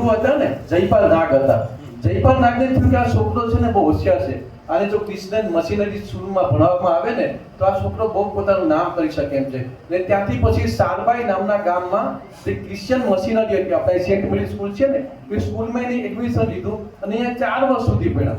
ગુરુ હતા ને, જયપાલ નાગ હતા. જયપાલ નાગને થયું કે આ છોકરો છે ને બહુ હોશિયાર છે. અને જો ક્રિશ્ચન મશીનરી સ્કૂલમાં ભણાવવામાં આવે ને, તો આ છોકરો બહુ પોતાનું નામ કરી શકે એમ છે. ને ત્યાંથી પછી સારબાઈ નામના ગામમાં જે ક્રિશ્ચિયન મશીનરી હતી આપણે સેન્ટ મેરી સ્કૂલ છે ને, એ સ્કૂલમાં એને એડમિશન લીધું અને અહીંયા ચાર વર્ષ સુધી ભણ્યા.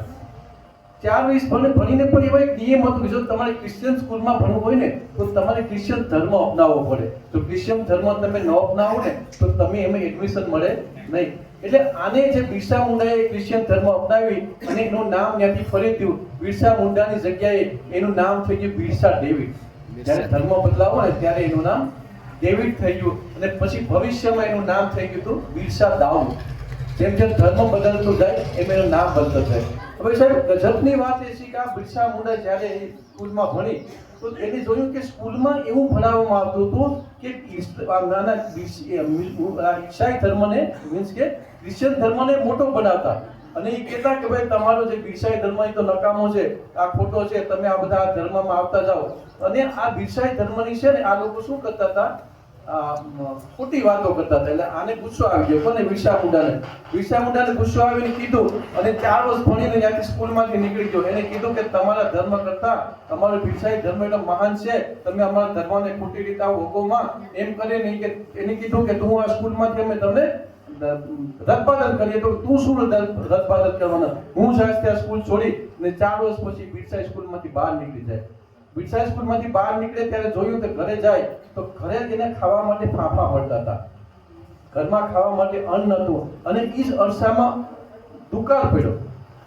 ચાર વર્ષ ભણે, ભણીને પણ એવા એક નિયમ હતો જો તમારે ક્રિશ્ચિયન સ્કૂલમાં ભણવું હોય ને, તો તમારે ક્રિશ્ચિયન ધર્મ અપનાવવો પડે. જો ક્રિશ્ચિયન ધર્મ તમે ન અપનાવો ને, તો તમે એમાં એડમિશન મળે નહીં. એટલે આને જે બિરસા મુંડાએ ક્રિશ્ચિયન ધર્મ અપનાવી અને એનું નામ ત્યાંથી ફરી થયું બિરસા મુંડાની જગ્યાએ એનું નામ થઈ ગયું બિરસા ડેવિડ. જ્યારે ધર્મ બદલાવો ને ત્યારે એનું નામ ડેવિડ થઈ ગયું. અને પછી ભવિષ્યમાં એનું નામ થઈ ગયું હતું બિરસા દાઉદ. જેમ જેમ ધર્મ બદલતું જાય એમ એનું નામ બદલતું જાય. હવે સાહેબ, ગજબની વાત એ છે કે આ બિરસા મુંડા જ્યારે એ સ્કૂલમાં ભણી, તો એને જોયું કે સ્કૂલમાં એવું ભણાવવામાં આવતું હતું કે નાના ઈસાઈ ધર્મને, મીન્સ કે ક્રિશ્ચિયન ધર્મને મોટો બનાવતા. અને એ કહેતા કે ભાઈ, તમારો જે બિરસાઈ ધર્મ એ તો નકામો છે, આ ખોટો છે, તમે આ બધા ધર્મમાં આવતા જાઓ. અને આ બિરસાઈ ધર્મની છે ને, આ લોકો શું કરતા હતા? ખોટી વાતો કરતા હતા. એટલે આને ગુસ્સો આવી ગયો. કોને? વિશા મુંડાને. વિશા મુંડાને ગુસ્સો આવીને કીધું અને ચાર વર્ષ ભણીને ત્યાંથી સ્કૂલમાંથી નીકળી ગયો. એને કીધું કે તમારા ધર્મ કરતા તમારો બિરસાઈ ધર્મ એટલો મહાન છે. તમે અમારા ધર્મને ખોટી રીતે આવો ભોગોમાં એમ કરીને કે, એને કીધું કે તું આ સ્કૂલમાંથી અમે તમને રદબાદલ કરીએ તો તું શું રદ- રદબાદલ કરવાના? હું ત્યાં સ્કૂલ છોડી ને ચાર વર્ષ પછી બિરસાઈ સ્કૂલમાંથી બહાર નીકળી જાય. બિરસાઈ સ્કૂલમાંથી બહાર નીકળે ત્યારે જોયું કે ઘરે જાય તો ઘરે તેને ખાવા માટે ફાંફા મળતા હતા. ઘરમાં ખાવા માટે અન્ન નહોતું અને એ જ અરસામાં દુકાળ પડ્યો.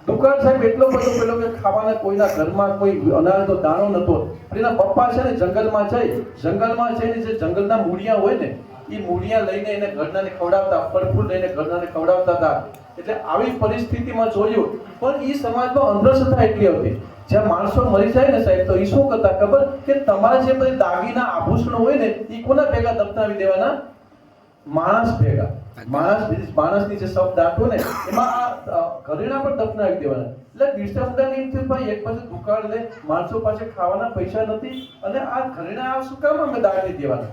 દુકાળ સાહેબ એટલો બધો પેલો કે ખાવાના કોઈના ઘરમાં કોઈ અનાજનો દાણો પણ એના પપ્પા છે ને જંગલમાં જાય જંગલમાં જઈને જે જંગલના મૂળિયા હોય ને એ મૂળિયા લઈને એને ઘરનાને ખવડાવતા, ફળફૂલ લઈને ઘરનાને ખવડાવતા હતા. એટલે આવી પરિસ્થિતિમાં જોયું. પણ એ સમાજમાં અંધશ્રદ્ધા એટલી હતી. જ્યાં માણસો મરી જાય ને સાહેબ, તો એ શું કરતા? ખબર? કે તમારા જે બધી દાગીના, આભૂષણો હોય ને એ કોના ભેગા દફનાવી દેવાના? માણસ ભેગા. માણસ માણસની જે શબ્દ આટો ને, એમાં આ ઘરેણા પણ દફનાવી દેવાના. એટલે બિરસા ભાઈ એક પાસે દુકાળ લે, માણસો પાસે ખાવાના પૈસા નથી, અને આ ઘરેણા શું કામ અમે દાગી દેવાના?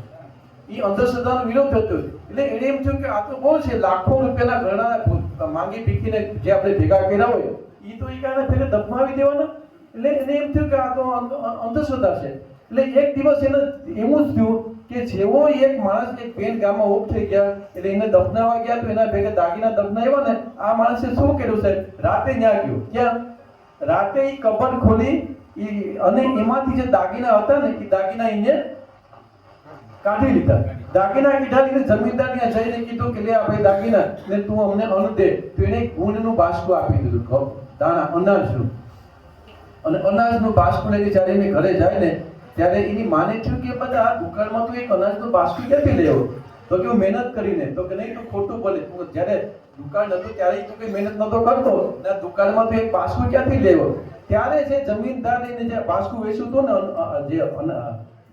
એ અંધશ્રદ્ધાનો વિરોધ થતો એટલે એને એમ થયું કે આ તો બહુ છે, લાખો રૂપિયાના ઘરેણા માંગી પીકીને જે આપણે ભેગા કર્યા હોય એ તો એ કારણે ફેરે દફનાવી દેવાના? એટલે એને એમ થયું કે આ તો અંધશ્રદ્ધા છે. એટલે એક દિવસ એને એવું જ થયું કે જેવો એક માણસ એક બેન ગામમાં ઉભ થઈ ગયા, એટલે એને દફનાવા ગયા તો એના ભેગા દાગીના દફનાવ્યા ને, આ માણસે શું કર્યું સાહેબ? રાતે ન્યા ગયું. ક્યાં? રાતે એ કબર ખોલી અને એમાંથી જે દાગીના હતા ને એ દાગીના એને કાઢી લીધા. દાગીના કીધા લીધે, જમીનદારને જઈને કીધું કે લે આ દાગીના, ને તું અમને અન્ન દે. તો એને ગુણનું બાષ્પ આપી દીધું. દાણા અનાજનું અને અનાજનું બાષ્પ લઈને જ્યારે એને ઘરે જાય ને, ત્યારે એની માને થયું કે બધા દુકાળમાં તો એક અનાજનું બાષ્પ ક્યાંથી લેવો તો કે હું મહેનત કરીને, તો કે નહીં, તું ખોટું બોલે. તું જ્યારે દુકાળ નતું ત્યારે તું કઈ મહેનત નતો કરતો. ને દુકાળમાં તો એક બાષ્પ ક્યાંથી લેવો? ત્યારે જે જમીનદાર એને જે બાષ્પ વેચ્યું હતું ને જે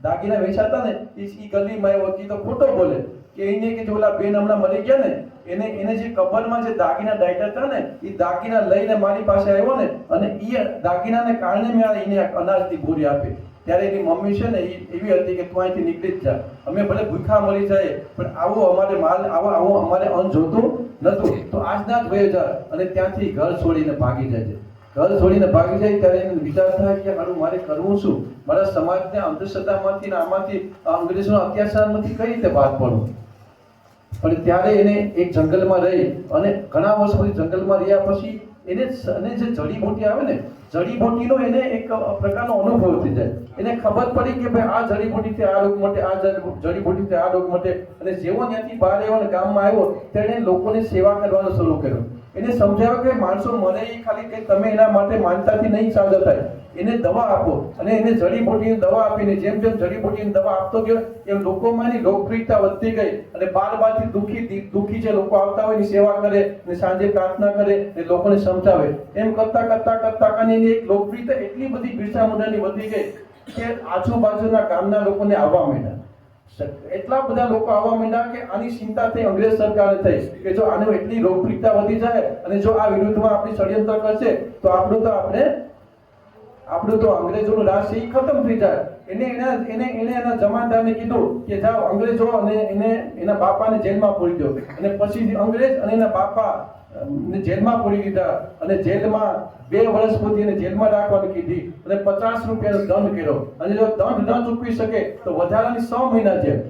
દાગીના વેચાતા ને, એ ગલીમાં ઈ તો ખોટો બોલે કે એને કે ઓલા બેન હમણાં મરી ગયા ને, એને એને જે કબરમાં જે દાગીના ડાયટા હતા ને એ દાગીના લઈને મારી પાસે આવ્યો ને, અને એ દાગીનાને કારણે મેં એને અનાજથી બોરી આપી. ત્યારે એની મમ્મી છે ને એવી હતી કે તું અહીંથી નીકળી જ જા. અમે ભલે ભૂખા મળી જાય પણ આવો અમારે માલ, આવો આવો અમારે અન્ન જોતું નતું. તો આજના જ વયો જા. અને ત્યાંથી ઘર છોડીને ભાગી જાય છે. ઘર છોડીને ભાગી જાય ત્યારે એને વિચાર થાય કે હારું, મારે કરવું શું? મારા સમાજને અંધશ્રદ્ધામાંથી આમાંથી અંગ્રેજોના અત્યાચારમાંથી કઈ રીતે બહાર પડવું? પણ ત્યારે એને એક જંગલમાં રહી અને ઘણા વર્ષ પછી જંગલમાં રહ્યા પછી એને અને જે જડીબુટી આવે ને જડીબુટીનો એને એક પ્રકારનો અનુભવ થઈ જાય. એને ખબર પડી કે ભાઈ આ જડીબુટીથી આ રોગ માટે, આ જડી- જડીબુટીથી આ રોગ માટે. અને જેવો ત્યાંથી બહાર આવ્યો અને ગામમાં આવ્યો તેણે લોકોની સેવા કરવાનું શરૂ કર્યું. એને સમજાવ્યું કે માણસો મરે એ ખાલી કે તમે એના માટે માનતાથી નહીં સાજા થાય. એને દવા આપો અને એને જડીબુટીની દવા આપીને, જેમ જેમ જડીબુટીની દવા આપતો ગયો, એમ લોકોમાં એની લોકપ્રિયતા વધતી ગઈ અને બાર બારથી દુઃખી દુઃખી જે લોકો આવતા હોય એની સેવા કરે ને સાંજે પ્રાર્થના કરે ને લોકોને સમજાવે. એમ કરતા કરતા કરતા કરીને એની એક લોકપ્રિયતા એટલી બધી બિરસા મુંડાની વધી ગઈ કે આજુબાજુના ગામના લોકોને આવવા માંડ્યા. એટલા બધા લોકો આવવા માંડ્યા કે આની ચિંતા થઈ, અંગ્રેજ સરકારે થઈ. કે જો આને એટલી લોકપ્રિયતા વધી જાય અને જો આ વિરુદ્ધમાં આપણી ષડયંત્ર કરશે, તો આપણું તો આપણે, આપણું તો અંગ્રેજોનું રાજ છે ખતમ થઈ જાય. એને એના, એને એને એના જમાદારને કીધું કે જાઓ અંગ્રેજો અને એને, એના બાપાને જેલમાં પૂરી દો. અને પછી અંગ્રેજ અને એના બાપા ને જેલમાં પૂરી દીધા અને જેલમાં બે વર્ષ સુધી એને જેલમાં રાખવાની કીધી અને પચાસ રૂપિયાનો દંડ કર્યો. અને જો દંડ ન ચૂકવી શકે તો વધારાની સો મહિના જેલ.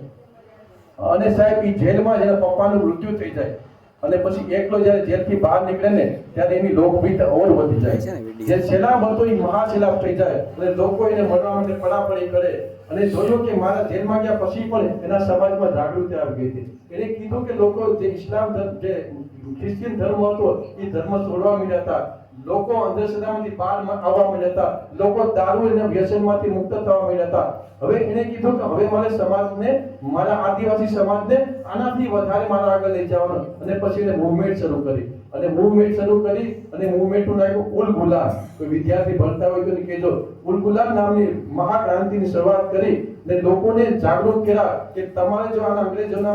અને સાહેબ એ જેલમાં જ એના પપ્પાનું મૃત્યુ થઈ જાય. અને પછી એકલો જ્યારે જેલથી બહાર નીકળે ને ત્યારે એની લોકભીત ઓર વધી જાય. જે છેલ્લા હતો એ મહાશિલાપ થઈ જાય. અને લોકો એને મળવા માટે પડાપડી કરે. અને જોયું કે મારા જેલમાં ગયા પછી પણ એના સમાજમાં જાગૃતિ આવી ગઈ હતી. એને કીધું કે લોકો જે ઇસ્લામ ધર્મ જે ખ્રિસ્તીયન ધર્મ હતો, એ ધર્મ છોડવા માંડ્યા હતા. લોકો અંધશ્રદ્ધામાંથી બહાર આવવા માંડ્યા હતા. લોકો દારૂ અને વ્યસનમાંથી મુક્ત થવા માંડ્યા હતા. હવે એને કીધું કે હવે મારે સમાજને, મારા આદિવાસી સમાજને આનાથી વધારે મારા આગળ લઈ જવાનો. અને પછી એને મૂવમેન્ટ શરૂ કરી. અને મૂવમેન્ટ શરૂ કરી અને મૂવમેન્ટનું નાખ્યું ઉલ ગુલાબ કોઈ વિદ્યાર્થી ભણતા હોય તો કહેજો. ઉલ ગુલાબ નામની મહાક્રાંતિની શરૂઆત કરી ને લોકોને જાગૃત કર્યા કે તમારે જો આના અંગ્રેજોના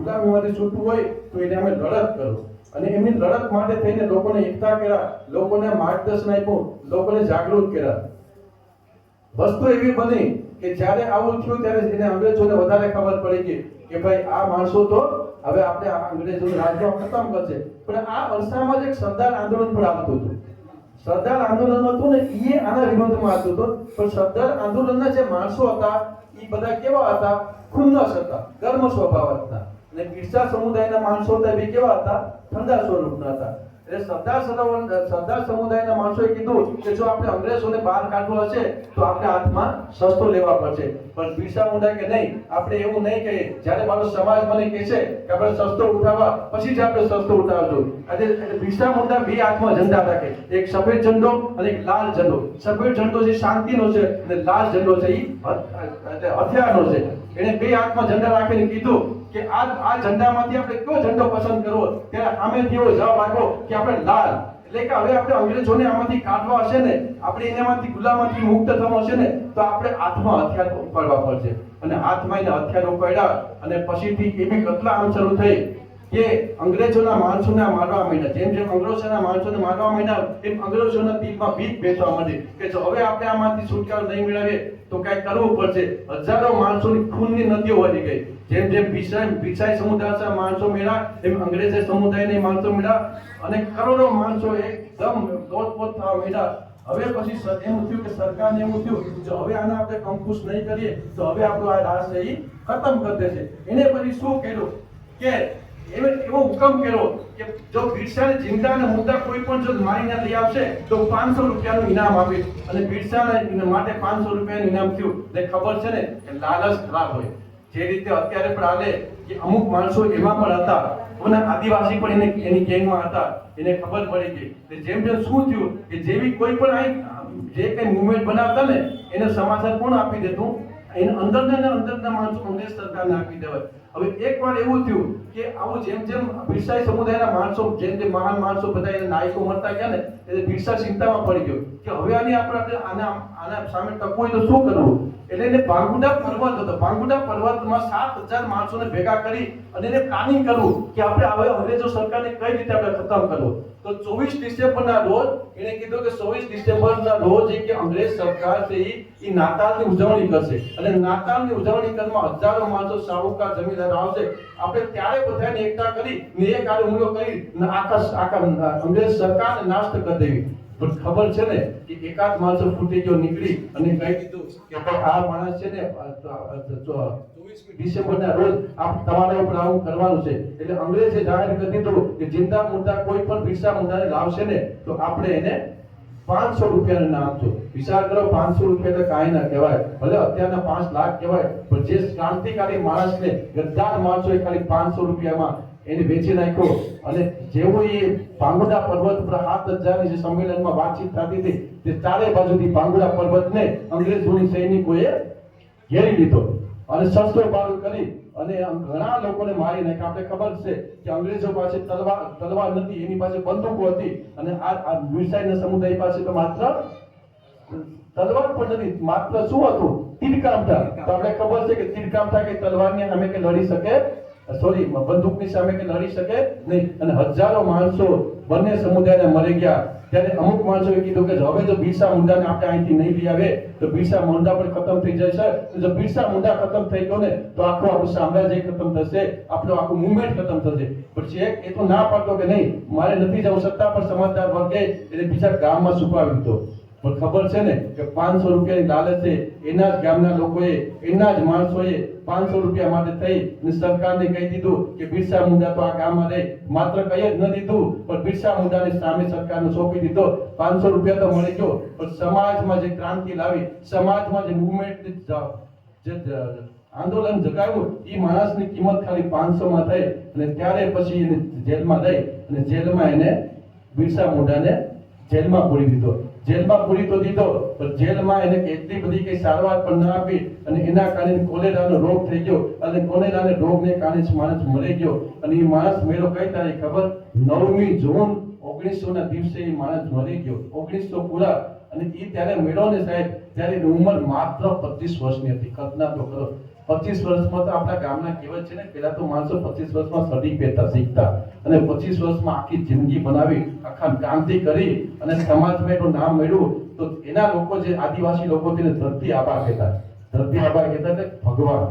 ગુલામીમાંથી છૂટવું હોય તો એને અમે લડત કરો. અને એમની લડત માટે થઈને લોકોને એકતા કર્યા, લોકોને માર્ગદર્શન આપ્યું, લોકોને જાગૃત કર્યા. વસ્તુ એવી બની કે જ્યારે આવું થયું ત્યારે એને અંગ્રેજોને વધારે ખબર પડી ગઈ કે ભાઈ, આ માણસો તો હવે આપણે આ અંગ્રેજોનું રાજમાં ખતમ કરશે. પણ આ અરસામાં જ એક સરદાર આંદોલન પણ આવતું હતું. સરદાર આંદોલન હતું ને એ આના વિરોધમાં હતું હતું. પણ સરદાર આંદોલનના જે માણસો હતા એ બધા કેવા હતા? ખુન્નસ હતા કર્મ સ્વભાવ હતા. અને બિરસા સમુદાયના માણસો હતા એ કેવા હતા? ઠંડા સ્વરૂપના હતા. એટલે સરદાર સરોવર સરદાર સમુદાયના માણસોએ કીધું કે જો આપણે અંગ્રેજોને બહાર કાઢવો હશે, તો આપણે હાથમાં સસ્તો લેવા પડશે. પણ બિરસા મુંડા કે નહીં, આપણે એવું નહીં કહીએ. જ્યારે મારો સમાજ મને કહે છે કે આપણે સસ્તો ઉઠાવવા, પછી જ આપણે સસ્તો ઉઠાવજો. એટલે બિરસા મુંડા બે હાથમાં ઝંડા રાખે. એક સફેદ ઝંડો અને એક લાલ ઝંડો. સફેદ ઝંડો જે શાંતિનો છે અને લાલ ઝંડો છે એ હથિયારનો છે. એને બે હાથમાં ઝંડા રાખીને કીધું કે આ આ ઝંડામાંથી આપણે કયો ઝંડો પસંદ કરવો? ત્યારે અમે તેવો જવાબ આપ્યો કે આપણે લાલ. એટલે કે હવે આપણે અંગ્રેજોને આમાંથી કાઢવા હશે ને, આપણે એનામાંથી ગુલામાંથી મુક્ત થવાનું હશે ને, તો આપણે હાથમાં હથિયાર ઉપાડવા પડશે. અને હાથમાં એને હથિયાર ઉપાડ્યા અને પછીથી એવી કતલા આમ શરૂ થઈ કે અંગ્રેજોના માણસોને મારવા માંડ્યા. જેમ જેમ અંગ્રેજોના માણસોને મારવા માંડ્યા, એમ અંગ્રેજોના દિલમાં બીક બેસવા માંડી. કે જો હવે આપણે આમાંથી છુટકારો નહીં મેળવીએ, તો કઈ કરવું પડશે. હજારો માણસોની ખૂનની નદીઓ વધી ગઈ. જેમ જેમ ભીષાઈ ભીષાઈ સમુદાયના માણસો મેળા, એમ અંગ્રેજ સમુદાયને માણસો મેળા. અને કરોડો માણસો એકદમ લોટપોટ થવા માંડ્યા. હવે પછી એમ થયું કે સરકારને એવું થયું જો હવે આને આપણે કંકુશ નહીં કરીએ, તો હવે આપણો આ રાજ એ ખતમ કરી દેશે. એને પછી શું કર્યું? કે એવો હુકમ કર્યો કે જો ભીડસાને જિંદા અને મુદ્દા કોઈ પણ જો મારીને લઈ આવશે, તો પાંચસો રૂપિયાનું ઇનામ આપીશ અને ભીડસાને માટે પાંચસો રૂપિયાનું ઇનામ થયું. એટલે ખબર છે ને કે લાલચ ખરાબ હોય. જે રીતે અત્યારે પણ હાલે કે અમુક માણસો એવા પણ હતા. અને આદિવાસી પણ એને એની ગેંગમાં હતા. એને ખબર પડી ગઈ. એટલે જેમ જેમ શું થયું કે જેવી કોઈ પણ અહીં જે કંઈ મુવમેન્ટ બનાવતા ને, એને સમાચાર કોણ આપી દેતું? એને અંદર ને અંદરના માણસો અંગ્રેજ સરકારને આપી દેવાય. હવે એકવાર એવું થયું કે આવું જેમ જેમ બિરસાઈ સમુદાયના માણસો, જેમ જેમ મહાન માણસો બધા એને નાયકો મળતા ગયા ને, એટલે બિરસા ચિંતામાં પડી ગયો કે હવે આની આપણે આના આના સામે ટકવું હોય તો શું કરવું? એટલે એને પાંગુડા પર્વત હતો. પાંગુડા પર્વતમાં સાત હજાર માણસોને ભેગા કરી અને એને પ્લાનિંગ કરવું કે આપણે હવે અંગ્રેજો સરકારને કઈ રીતે આપણે ખતમ કરવો. તો ચોવીસ ડિસેમ્બરના રોજ એને કીધું કે ચોવીસ ડિસેમ્બરના રોજ એ કે અંગ્રેજ સરકાર છે ઈ નાતાલની ઉજવણી કરશે. અને નાતાલની ઉજવણી કરવામાં હજારો માણસો શાહુકાર જમીનદાર આવશે. આપણે ત્યારે બધાને એકઠા કરી ને એક આડે હુમલો કરી આખા આખા અંગ્રેજ સરકારને નાશ કરી દેવી. પણ ખબર છે ને કે એકાદ માણસો ફૂટેજો નીકળી અને કહી દીધું કે આ માણસ છે ને ડિસેમ્બરના રોજ આપ તમારા ઉપર આવું કરવાનું છે. એટલે અંગ્રેજે જાહેર કરી દીધું કે જિંદા મુદ્દા કોઈ પણ બિરસા મુદ્દાને લાવશે ને, તો આપણે એને પાંચસો રૂપિયાનું નામ આપજો. વિચાર કરો, પાંચસો રૂપિયા તો કાંઈ ના કહેવાય. ભલે અત્યારના પાંચ લાખ કહેવાય, પણ જે ક્રાંતિકારી માણસને ગદ્દાર એ ખાલી પાંચસો રૂપિયામાં એને વેચી નાખ્યો અને જેવું એ ભાંગુડા પર્વત પર હાથ હજારની જે સંમેલનમાં વાતચીત થતી હતી, તે ચારે બાજુથી ભાંગુડા પર્વતને અંગ્રેજોની સૈનિકોએ ઘેરી લીધો અને શસ્ત્રો બાળુ કરી અને ઘણા લોકોને મારી નાખ્યા. આપણે ખબર છે કે અંગ્રેજો પાસે તલવાર તલવાર નથી, એની પાસે બંદૂકો હતી અને આ આ મિસાઈલના સમુદાય પાસે તો માત્ર તલવાર પણ નથી, માત્ર શું હતું? તીરકામઠા તો આપણે ખબર છે કે તીરકામઠા કે તલવારની સામે કે લડી શકે સોરી બંદૂકની સામે કે લડી શકે? નહીં. અને હજારો માણસો બંને સમુદાયના મરી ગયા. ત્યારે અમુક માણસોએ કીધું કે હવે જો બિરસા મુંડાને આપણે અહીંથી નહીં લઈ આવે. તો બિરસા મુંડા પણ ખતમ થઈ જશે જો બિરસા મુંડા ખતમ થઈ ગયો ને, તો આખું આપણું સામ્રાજ્ય ખતમ થશે. આપણું આખું મુવમેન્ટ ખતમ થશે. પણ ચેક એ તો ના પાડતો કે નહીં. મારે નથી જવું સત્તા પર સમજદાર વર્ગે. એટલે બીજા ગામમાં છુપાવી દીધો પણ ખબર છે ને કે પાંચસો રૂપિયાની લાલચે એના જ ગામના લોકોએ, એના જ માણસોએ પાંચસો રૂપિયા માટે થઈ અને સરકારને કહી દીધું કે બિરસા મુંડા તો આ ગામમાં રહે. માત્ર કહી જ ન દીધું, પણ બિરસા મુંડાની સામે સરકારને સોંપી દીધો. પાંચસો રૂપિયા તો મળી ગયો. પણ સમાજમાં જે ક્રાંતિ લાવી, સમાજમાં જે મુવમેન્ટ જે આંદોલન જગાવ્યું એ માણસની કિંમત ખાલી પાંચસો માં થઈ અને ત્યારે પછી એને જેલમાં લઈ અને જેલમાં એને બિરસા મુંડાને જેલમાં પૂરી દીધો. જેલમાં પૂરી તો દીધો, પણ જેલમાં એને એટલી બધી કઈ સારવાર પણ ના આપી અને એના કારણે કોલેરાનો રોગ થઈ ગયો અને કોલેરાને રોગને કારણે માણસ મરી ગયો. અને એ માણસ મેળો કઈ તારીખ ખબર? નવમી જૂન ઓગણીસો ના દિવસે એ માણસ મરી ગયો. ઓગણીસો પૂરા. અને એ ત્યારે મેળો ને સાહેબ, ત્યારે ઉંમર માત્ર પચીસ વર્ષની હતી. કલ્પના તો કરો. પચીસ વર્ષમાં તો આપણા ગામના કહેવત છે ને પેલા તો માણસો પચીસ વર્ષમાં સડી પહેરતા શીખતા અને પચીસ વર્ષમાં આખી જિંદગી બનાવી આખા ક્રાંતિ કરી અને સમાજમાં એનું નામ મેળવ્યું તો એના લોકો જે આદિવાસી લોકો તેને ધરતી આબા કહેતા. ધરતી આબા કહેતા એટલે ભગવાન.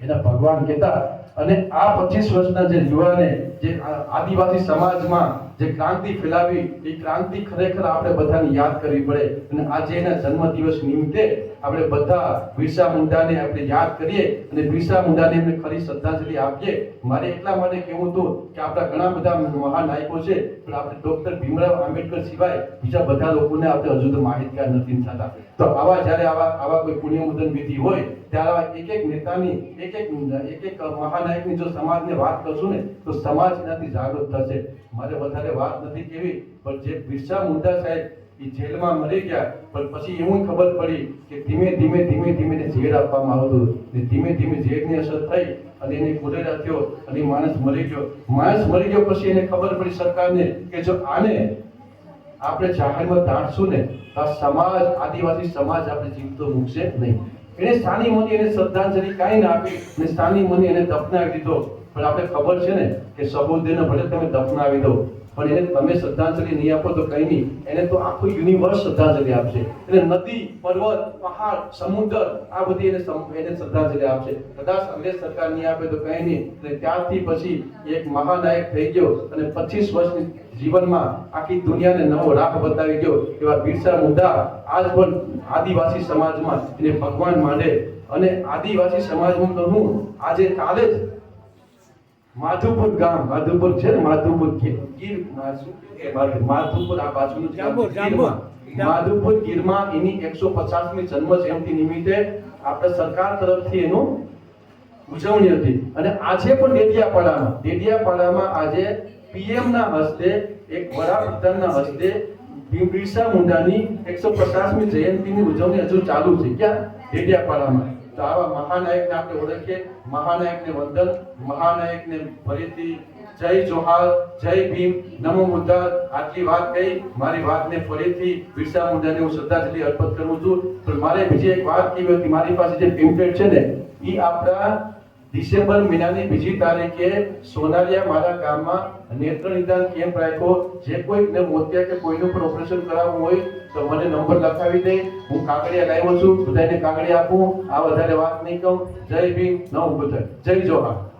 એના ભગવાન કહેતા. અને આ પચીસ વર્ષના જે યુવાને જે આદિવાસી સમાજમાં જે ક્રાંતિ ફેલાવી એ ક્રાંતિ ખરેખર આપણે બધાને યાદ કરવી પડે. અને આજે એના જન્મ દિવસ નિમિત્તે આપણે બધા બિરસા મુંડાને આપણે યાદ કરીએ અને બિરસા મુંડાને આપણે ખરી શ્રદ્ધાંજલિ આપીએ. મારે એટલા માટે કહેવું હતું કે આપણા ઘણા બધા મહાનાયકો છે, પણ આપણે ડોક્ટર ભીમરાવ આંબેડકર સિવાય બીજા બધા લોકોને આપણે હજુ તો માહિતગાર નથી થતા. તો આવા જ્યારે આવા આવા કોઈ પુણ્યમુદન વિધિ હોય, ત્યારે આવા એક એક નેતાની, એક એક એક એક મહાનાયકની જો સમાજને વાત કરશું ને, તો સમાજ એનાથી જાગૃત થશે. મારે વધારે વાત નથી કેવી પણ જે બિરસા મુંડા સાહેબ એ જેલમાં મરી ગયા. પણ પછી એવું ખબર પડી કે ધીમે ધીમે ધીમે ધીમે ઝેર આપવામાં આવતું ને ધીમે ધીમે ઝેરની અસર થઈ અને એને કોલેરા થયો અને માણસ મરી ગયો. માણસ મરી ગયો પછી એને ખબર પડી સરકારને કે જો આને આપણે જાહેરમાં દાટશું ને, તો આ સમાજ, આદિવાસી સમાજ આપણે જીવતો મૂકશે નહીં. એને સ્થાની મોની એને શ્રદ્ધાંજલિ કાંઈ ના આપી અને સ્થાની મોની એને દફનાવી દીધો. પણ આપણે ખબર છે ને કે સબુદ્દીને ભલે તમે દફનાવી દો. પણ એને તમે શ્રદ્ધાંજલિ નહીં આપો તો કઈ નહીં. એને તો આખું યુનિવર્સ શ્રદ્ધાંજલિ આપશે. એટલે નદી, પર્વત, પહાડ, સમુદ્ર, આ બધી એને એને શ્રદ્ધાંજલિ આપશે. કદાચ અંગ્રેજ સરકાર નહીં આપે તો કઈ નહીં. એટલે ત્યારથી પછી એક મહાનાયક થઈ ગયો અને પચીસ વર્ષની જીવનમાં આખી દુનિયાને નવો રાહ બતાવી ગયો એવા બિરસા મુદ્દા આજ પણ આદિવાસી સમાજમાં એને ભગવાન માને. અને આદિવાસી સમાજમાં તો હું આજે કાલે જ માધુપુર ગામ માધુપુર છે ને માધુપુર ગીર. માધુપુર આ બાજુનું જ ગામ જાંબુર, જાંબુર. ગીરમાં. માધુપુર ગીરમાં એની એકસો પચાસમી જન્મ જયંતિ નિમિત્તે આપણે સરકાર તરફથી એનું ઉજવણી હતી. અને આજે પણ ડેડિયાપાડામાં ડેડિયાપાડામાં આજે પીએમ ના હસ્તે એક વડાપ્રધાનના હસ્તે બિરસા મુંડાની એકસો પચાસમી જયંતિની ઉજવણી હજુ ચાલુ છે. ક્યાં? ડેડિયાપાડામાં. તો આવા મહાનાયકને આપણે ઓળખીએ. મહાનાયકને વંદન, મહાનાયકને ફરીથી જય જોહાર, જય ભીમ, નમો મુદ્દા આટલી વાત કહી, મારી વાતને ફરીથી બિરસા મુંડાને હું શ્રદ્ધાંજલિ અર્પણ કરું છું. પણ મારે બીજી એક વાત કહેવી હતી, મારી પાસે જે પેમ્પલેટ છે ને એ આપણા ડિસેમ્બર મહિનાની બીજી તારીખે સોનારિયા મારા ગામમાં નેત્ર નિદાન કેમ્પ રાખ્યો. જે કોઈને મોતિયા કે કોઈનું પણ ઓપરેશન કરાવવું હોય તો મને નંબર લખાવી દે. હું કાગળિયા લાવ્યો છું. બધાને કાગળિયા આપું. આ વધારે વાત નહીં કહું. જય ભીમ. નવ બુદ્ધ જય જોહાર.